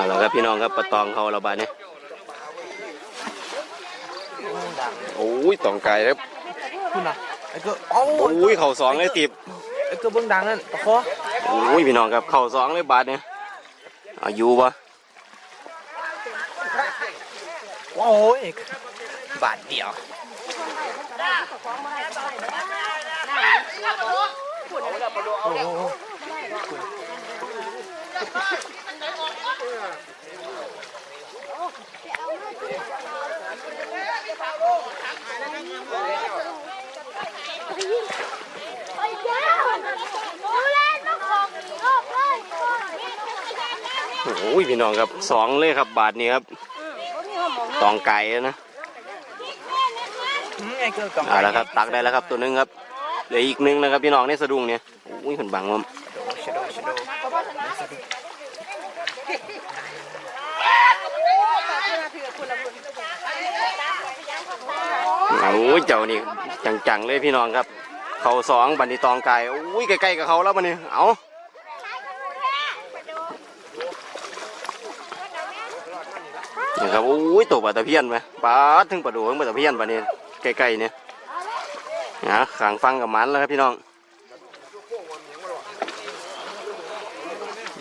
เอาละครับพี่น้องครับปลาตองเขาเราบาดนี้โอ้ยตองไก่ครับคุณน่ะไอ้ก็โอ้โอ้ยเข่าสองเลยติบไอ้ก็เบื้องดังนั่นตะคอโอ้ยพี่น้องครับเข่าสองเลยบาดเนี่ยอายุปะโอ้ยบาทเดียวโอ้ โหไปเจ้าดูแลน้องของโลกเลยโอ้ยพี่น้องครับสองเลยครับบาทนี้ครับตองไก่นะอืมไอ้ก็กำเอาละครับตักได้แล้วครับตัวหนึงครับเหลืออีกหนึงนะครับพี่น้องในสะดุ้งเนี่ยโอ้ยคนบังมัน ชะโดชะโด โอ้ยเจ้านี่จังๆเลยพี่น้องครับ เขาสองบันทีตองไก่โอ้ยใกล้ๆกับเขาแล้วมันนี่เอานี่ครับโอ้ยตัวปลาตะเพียนไหมปลาดถึงปลาดูถึงปลาตะเพียนปลานี่ใกล้ๆเนี่ยนะขางฟังกับมันแล้วครับพี่น้อง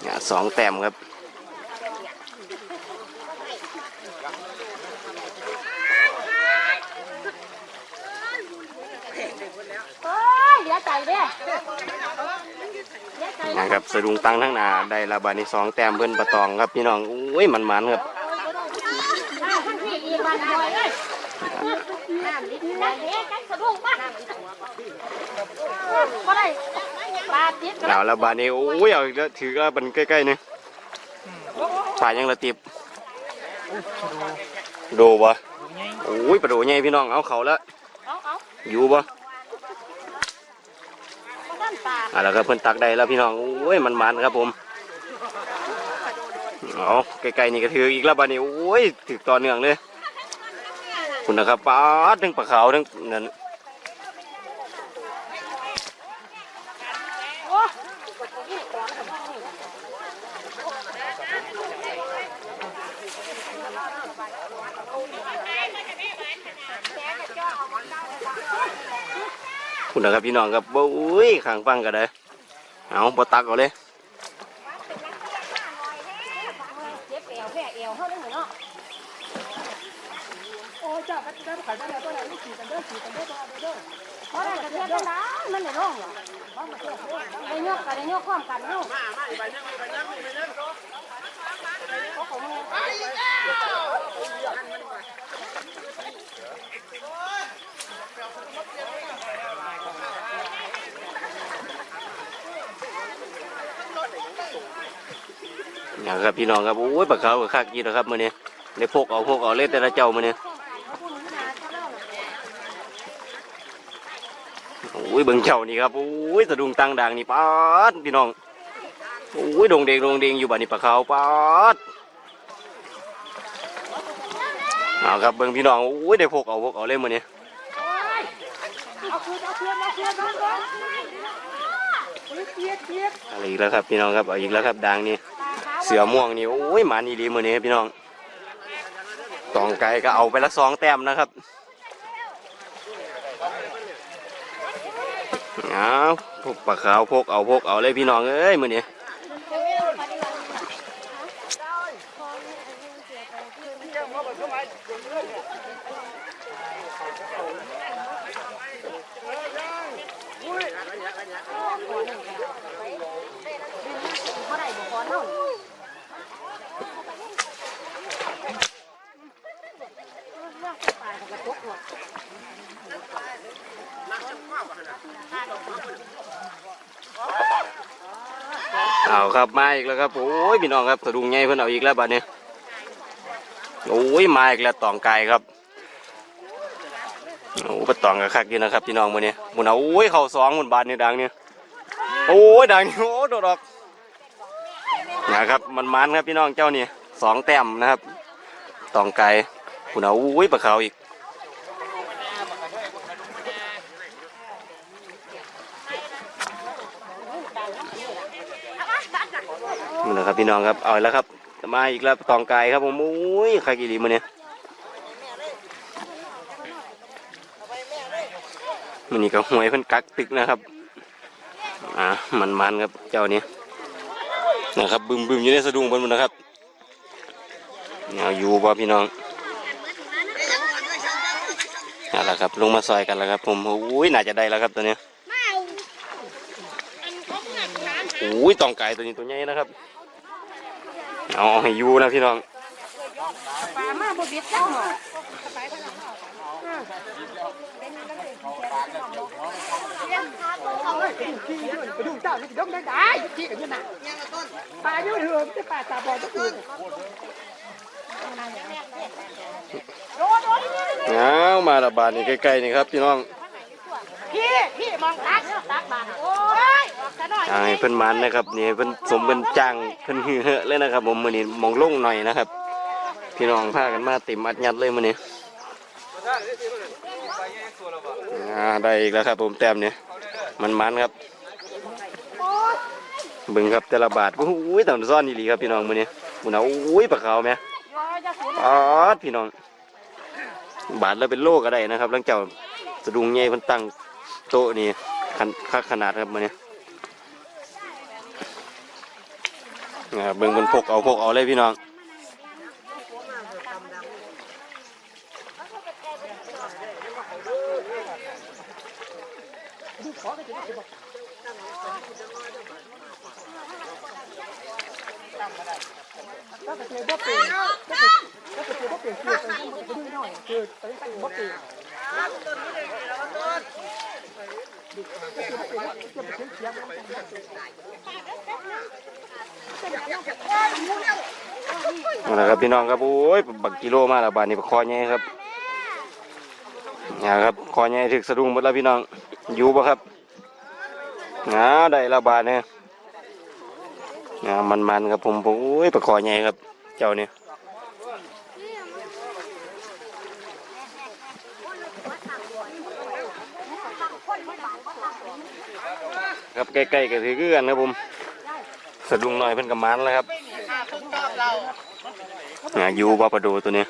เนี่ยสองแต้มครับ โอ้ยเดี๋ยว ใจเด้เดี๋ยวใจนะนะครับสะดุงตังทั้งหนาได้ละบาทนี้สองแต้มเพิ่นปลาตองครับพี่น้องอุ้ยมันมันๆครับข้าวทั้งที่อีกวันบ่อยเลยน้ำนิดนะเด็กกันสะดุ้งป่ะก็ได้ปลาติดกันเอาละบาทนี้อุ้ยเอาอีกแล้วถือก็เป็นใกล้ๆนี่ปลายังละติบชะโดโดบ่ดูไงโอ้ยปลาโดใหญ่พี่น้องเอาเขาละเอาเอาอยู่บ่ มาด้านปลาเอาละครับเพิ่นตักได้แล้วพี่น้องโอ้ยมันมันครับผมเอาไกลๆนี่ก็ถืออีกแล้วบานี้โอ้ยถือต่อเนื่องเลยคุณนะครับป้าทั้งปลาขาวทั้งนั่น คุณนะครับพี่น้องครับโอ้ยข้างฟังก็ได้เอาบ่ตักเอาเลยเจ็บเอวแค่เอวเท่านั้นเหรอเนาะโอ้จ้าก็ได้ขายได้แล้วก็ได้ไม่ขี่กันเด้อขี่กันเด้อเด้อเพราะได้กระเทียมได้แล้วมันได้ร่ อยกกันได้ยกความกันเนาะนะครับพี่น้องครับโอ้ยปลาเขากับข้ากินนะครับมื้อนี้ได้พกเอาพกเอาเลยแต่ละเจ้ามื้อนี้โอ้ยเบิ่งเจ้านี่ครับโอ้ยสะดุ้งตังด่างนี่ปาดพี่น้องโอ้ยโดงเดงโดงเดงอยู่บัดนี้ปลาเขาวปาดเอาครับเบิ่งพี่น้องโอ้ยได้พกเอาพกเอาเลยมื้อนี้เอาคืนเอาคืนเอาคืนเอาคืนเอาอีกแล้วครับพี่น้องครับเอาอีกแล้วครับด่างนี่ สือม่วงนี่โอ้ยหมานี่ดีมือนี้พี่น้องตองไก่ก็เอาไปละสองแต้มนะครับเอาพวกปลาขาวพกเอาพกเอาเลยพี่น้องเอ้ยมือนี้ เอาครับมาอีกแล้วครับโอ้ยพี่น้องครับสะดุ้งใหญ่เพิ่อนเอาอีกแล้วบัดนี้โอ้ยมาอีกแล้วตองไก่ครับโอ้ปตองกับคักอยู่นะครับพี่น้องมือนี้มุนเอาโอ้ยเข่าสองมุนบาทนี่ดังเนี่ยโอ้ยดังนี่โอ้โดดออกนะครับมันมันครับพี่น้องเจ้านี่สองแต้มนะครับตองไก่มุนเอาโอ้ยปลาขาอีก นี่นะครับพี่น้องครับเอาแล้วครับมาอีกแล้วตองกายครับผมโอ้ยใครกี่ดีมาเนี่ยมันนี่ก็หวยเพิ่นกักตึกนะครับอ่ามันมันๆครับเจ้านี้นะครับบึมบึมๆอยู่ในสะดุ้งเพิ่นหมดนะครับเนี่ยอยู่บ่พี่น้องเอาละครับลงมาซอยกันแล้วครับ ผมโอ้ยน่าจะได้แล้วครับตัวเนี้ยโอ้ยตองไก่ตัวนี้ตัวใหญ่นะครับ เอาให้อยู่นะพี่น้องปลามาบ่เบ็ดจังหน่อยไปดูเจ้าที่ดมได้ได้ที่กันยังไงปลาอยู่เหือจะปลาตาบอดก็คือเอามาระบาดนี่ใกล้ๆนี่ครับพี่น้อง พี่ พี่มองตักตักบาดโอ้ย ออกซะหน่อยอ่าให้เพิ่นมันนะครับนี่เพิ่นสมเป็นจ้างเพิ่นฮือเหอะเลยนะครับ ผมมื้อนี้มองลงหน่อยนะครับ พี่น้องพากันมาเต็มอัดยัดเลยมื้อนี้อ่าได้อีกแล้วครับ ผมแต้มเนี่ยมันมันครับเบิ่งครับแต่ละบาทโอ้ยต้องซ่อนอีหลีครับพี่น้องมื้อนี้มื้อน่ะโอ้ยปลาขาวแม่ยอยจะสูนอ๋อพี่น้อง บาทแล้วเป็นโลก็ได้นะครับหลังจากสะดุงใหญ่เพิ่นตั้งโต๊ะนี่ขนคักขนาดครับมื้อนี้ นะครับเบิ่งเพิ่นพกเอาพกเอาเลยพี่น้อง ถ้าเกิดเจอบ่เปลี่ย นถ้าเกิดเจอบ่เปลี่ยนคือไปดูหละครับพี่น้องครับโอ้ยบักกิโลมาและบาทนี่คอใหญ่ครับเนี่ยครับคอใหญ่ถึกสะดุ้งหมดแล้วพี่น้องอยู่ปะครับงาได้ละบาทเนี่ยงามันมันครับผมผมโอ้ยปลาคอใหญ่ครับ เจ้าเนี่ยครับใกล้ๆกันถือกันครับผม สะดุ้งหน่อยเพิ่นกับมันแล้วครับเนี่ยอยูบาประดูตัวนี้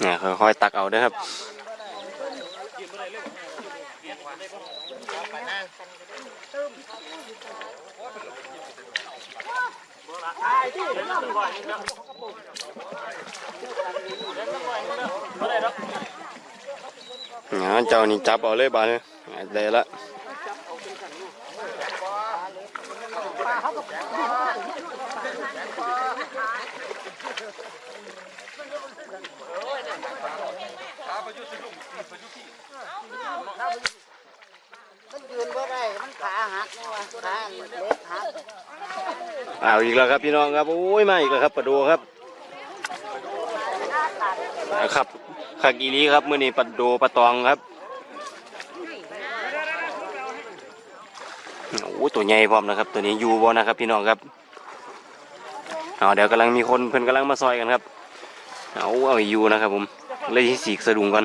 เนี่ยค่อยๆตักเอาด้อครับเนี่ยเจ้านี่จับเอาเลยบาเนี่ยได้ละ เอาอีกแล้วครับพี่น้องครับโอ้ยมาอีกแล้วครับประดูครับนะครับขักอีหลีครับมื่อนี้ประดูปลาตองครับโอ้ตัวใหญ่พร้อมนะครับ ตัวนี้อยูบอนะครับ พี่น้องครับเอาเดี๋ยวกำลังมีคนเพิ่นกำลังมาซอยกันครับเอาเอาอยู่นะครับผมเลยที่สีกสะดุ้งก่อน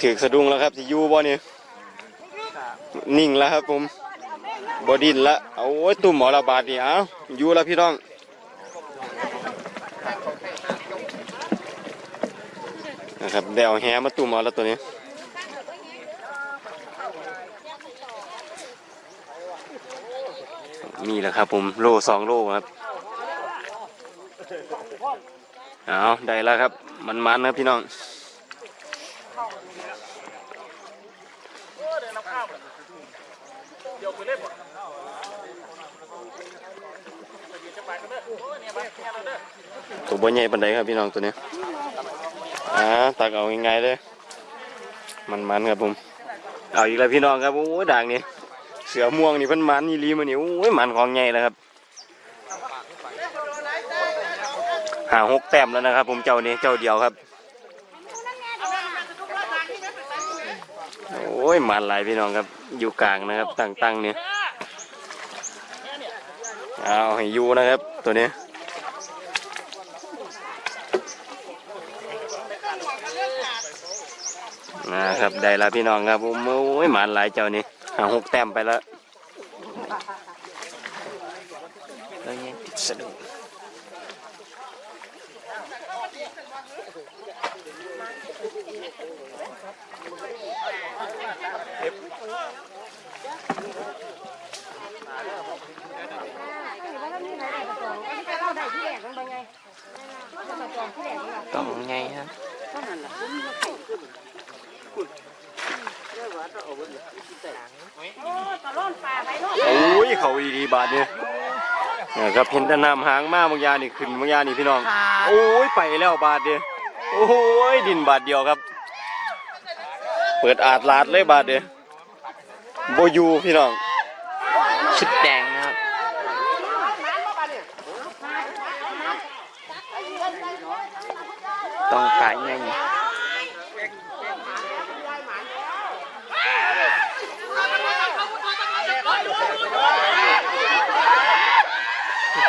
ถือสะดุ้งแล้วครับสิอยูบ่เนี่ยนิ่งแล้วครับผมบอดินละเอาโอ้ยตุ่มหมอระบาดนี่เอาอยู่แล้วพี่น้องนะครับเดี๋ยวแหมาตุ่มเอาแล้วตัวนี้มีแล้วครับผมโลสองโลครับเอาได้แล้วครับ มันๆนะครับพี่น้องตัวบ่ใหญ่ปานใดครับพี่น้อง ตัวเนี้ยอ่าตักเอาง่ายๆเลยมันมันครับผมเอาอีกแล้วพี่น้องครับโอ้ยด่างนี่เสือม่วงนี่พิ่นมันนี่ลีมานี่โอ้ยมันของใหญ่แล้วครับหาหกแต้มแล้วนะครับ ผมเจ้านี้เจ้าเดียวครับ อ้ยมันหลายพี่น้องครับอยู่กลางนะครับตั้งๆเนี่ยเอาให้ยูนะครับตัวนี้นะครับได้แล้วพี่น้องครับโอ้ยหมานหลายเจ้านี่หาหกแต้มไปแล้วยังติดสะดุด เราได้ที่แรกมันเป็นไงเรามาจองที่แรกนี่ล่ะ ต้องไงฮะโอ้ตะล่อนปลาไปเนาะโอ้ยเขาอีดีบาทเนี่ยนะครับเห็นแต่น้ำหางมาบางอยางนี่ขึ้นบางอยางนี่พี่น้อง โอ้ยไปแล้วบาทเดียว โอ้ยดินบาทเดียวครับ เปิดอาดลาดเลยบาทเดียวโบอยูพี่น้อง ชุดแดงนะครับ ต้องกายไง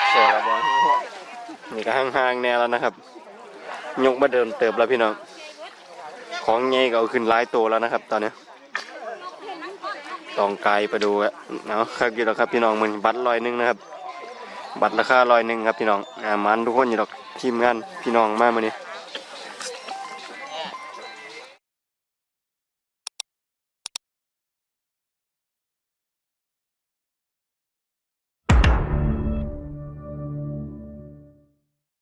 เสียแล้วบอลนี่ก็ห่างๆแน่แล้วนะครับ ยกมาเดินเติบแล้วพี่น้องของไงก็เอาขึ้นหลายตัวแล้วนะครับ ตอนนี้ต้องไกลไปดูอะเนาะครับกี่แล้วครับพี่น้องมันบัตรลอยหนึ่งนะครับ บัตรราคาลอยหนึ่งครับพี่น้องอ่ามันทุกคนอยู่ดอกทีมงานพี่น้องมากมาเนี่ย